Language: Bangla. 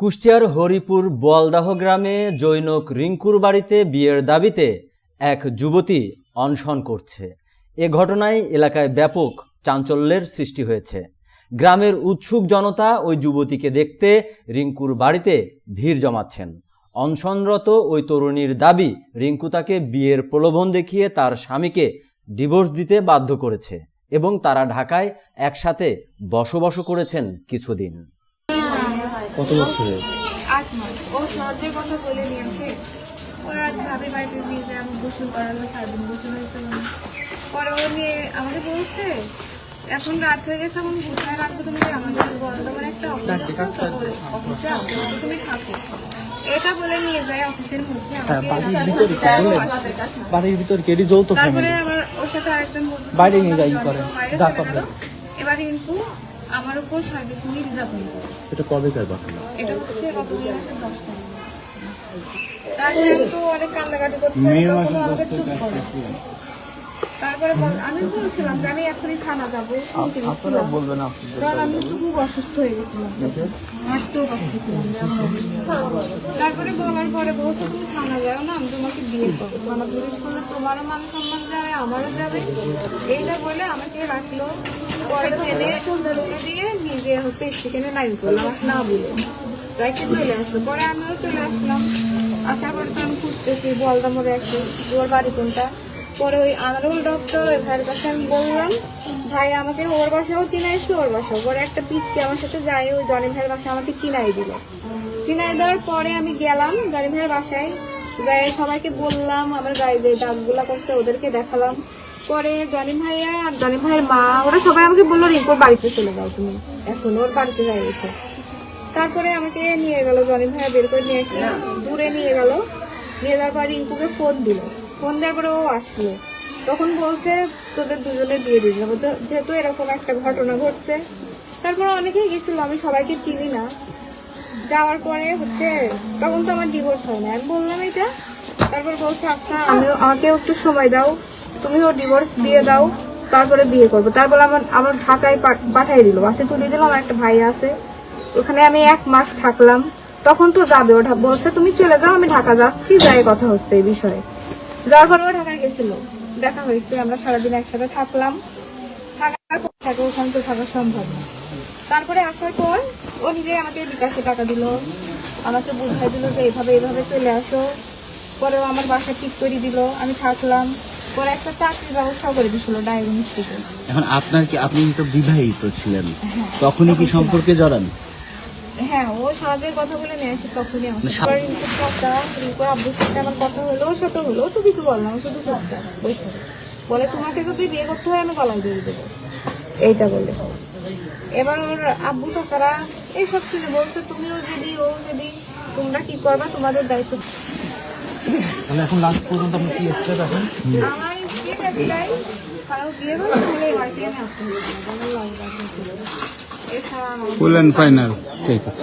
কুষ্টিয়ার হরিপুর বোয়ালদাহ গ্রামে জৈনক রিঙ্কুর বাড়িতে বিয়ের দাবিতে এক যুবতী অনশন করছে। এ ঘটনায় এলাকায় ব্যাপক চাঞ্চল্যের সৃষ্টি হয়েছে। গ্রামের উৎসুক জনতা ওই যুবতীকে দেখতে রিঙ্কুর বাড়িতে ভিড় জমাচ্ছেন। অনশনরত ওই তরুণীর দাবি রিঙ্কু তাকে বিয়ের প্রলোভন দেখিয়ে তার স্বামীকে ডিভোর্স দিতে বাধ্য করেছে এবং তারা ঢাকায় একসাথে বসবাস করেছেন কিছুদিন। কত আট মাস। ও কথা বলে নিয়েছে। ওই আজ ভাবি বাড়িতে নিয়ে যায় আমি গোসল করালো সাত গোসল হয়েছিল পরে ও নিয়ে আমাকে বলছে এখন রাত হয়ে গেছে এখন কোথায় রাখব তুমি আমাদের বর্ধমানে একটা অফিস তুমি থাকো। এটা বলে নিয়ে যায় অফিসের মধ্যে। হ্যাঁ, বাড়ির ভিতরে কেডি যৌথ তারপরে আবার ওর সাথে আরেকজন বাইরে নিয়ে যাই। করবেন। এবার কিন্তু আমার উপর সার্বিক নির্যাতন করে। এটা কবেকার ঘটনা? এটা হচ্ছে গত দুই মাসের দশ তারিখ। তারপরে তো অনেক কান্নাকাটি করতে হবে তখনও আমাকে চুপ করে তারপরে আমি বলছিলাম যে আমি এখনই থানা যাব। বলবেন কারণ আমি তো খুব অসুস্থ হয়ে গেছিলাম। হাঁটতেও পারতেছিলাম আমার তারপরে বলার পরে বলছে তুমি থানা যাও না আমি তোমাকে বিয়ে করব। থানা করলে তোমারও মান সম্মান যাবে আমারও যাবে? এইটা বলে আমাকে রাখল পরে ট্রেনে দিয়ে নিজে হচ্ছে স্টেশনে নাই করল আমাকে না বলে। রাইটে চলে আসলো। পরে আমিও চলে আসলাম। আসার পরে তো আমি খুঁজতেছি বলদা মোড়ে আসি ওর বাড়ি কোনটা? পরে ওই আনারুল ডক্টর, ওই ভাইয়ের কাছে আমি বললাম, ভাই, আমাকে ওর বাসাও চিনাই চিনাইছে, ওর বাসাও। পরে একটা পিচ্ছি আমার সাথে যাই ওই জনি ভাইয়ের বাসা আমাকে চিনাই দিল। চিনাই দেওয়ার পরে আমি গেলাম, জনি ভাইয়ের বাসায়। যাই সবাইকে বললাম, আমার গায়ে যে ডাকগুলা করছে ওদেরকে দেখালাম। পরে জনি ভাইয়া আর জনি ভাইয়ের মা, ওরা সবাই আমাকে বলল, রিঙ্কুর বাড়িতে চলে যাও তুমি। এখন ওর বাড়িতে যাই তারপরে আমাকে নিয়ে গেল, জনি ভাইয়া বের করে নিয়ে এসে, দূরে নিয়ে গেল। নিয়ে যাওয়ার পর রিঙ্কুকে ফোন দিল। ফোন দেওয়ার পরে ও আসলো। তখন বলছে, তোদের দুজনে বিয়ে দিয়ে তো যেহেতু এরকম একটা ঘটনা ঘটছে, তারপর অনেকেই গেছিল, আমি সবাইকে চিনি না। যাওয়ার পরে হচ্ছে, তখন তো আমার ডিভোর্স হয় না আমি বললাম এটা তারপর বলছে আচ্ছা আমি আমাকেও একটু সময় দাও, তুমিও ডিভোর্স দিয়ে দাও, তারপরে বিয়ে করব। তারপর আমার আমার ঢাকায় পা- পাঠিয়ে দিল, বাসে তুলে দিল আমার একটা ভাই আছে। ওখানে আমি এক মাস থাকলাম। তখন তো যাবে ও ঢা- বলছে, তুমি চলে যাও, আমি ঢাকা যাচ্ছি, যাই কথা হচ্ছে এই বিষয়ে। যাওয়ার ঢাকায় গেছিল। দেখা হয়েছে আমরা সারাদিন একসাথে থাকলাম। থাকার পর থাকে ওখানে তো থাকা সম্ভব না। তারপরে আসার পর ও নিজে আমাকে বিকাশে টাকা দিল। আমাকে বুঝাই দিল যে এইভাবে এইভাবে চলে আসো। পরে ও আমার বাসা ঠিক করে দিল। আমি থাকলাম। পরে একটা চাকরির ব্যবস্থা করে দিছিল ডায়াগনস্টিকে এখন আপনার কি আপনি তো বিবাহিত ছিলেন। তখনই কি সম্পর্কে জড়ান? হ্যাঁ ও সাহায্যের কথা বলে নিয়ে তখনই আমার আব্বুর সাথে আমার কথা হলো সাথে হলো তো কিছু বললাম শুধু বসে বলে তোমাকে যদি বিয়ে করতে হয় আমি গলায় দিয়ে দেবো। এইটা বলে। এবার ওর আব্বু কাকারা এইসব শুনে বলছে তুমিও যদি ও যদি তোমরা কি করবা? তোমাদের দায়িত্ব তাহলে এখন লাস্ট পর্যন্ত আপনি কি স্টেপ এখন? আমার বিয়ে চাই কারও বিয়ে হলে তাহলে আমি আসতে হবে ফুল ফাইনাল ঠিক আছে।